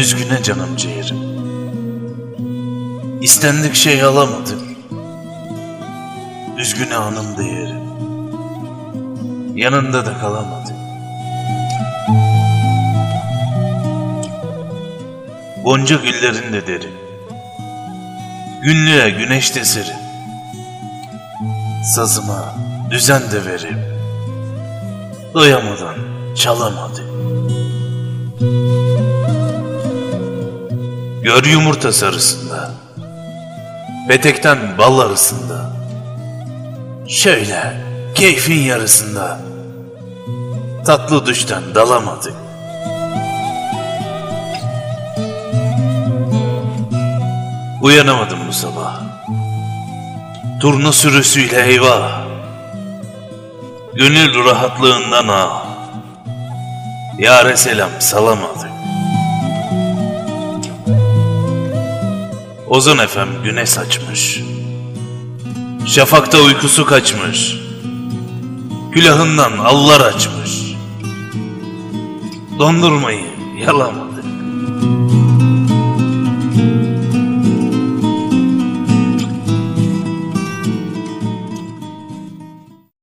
üzgüne canım ciğerim. İstendik şey alamadık. Üzgüne anım değerim. Yanında da kalamadık. Gonca güllerin de derim. Günlüğe güneş de serin. Sazıma düzen de verim. Doyamadan çalamadık. Gör yumurta sarısında, petekten bal arasında, şöyle keyfin yarısında, tatlı düşten dalamadık. Uyanamadım bu sabah. Turna sürüsüyle eyvah. Gönül rahatlığından ah. Yare selam salamadık. Ozan efem güne saçmış. Şafakta uykusu kaçmış. Külahından allar açmış. Dondurmayı yalamadı.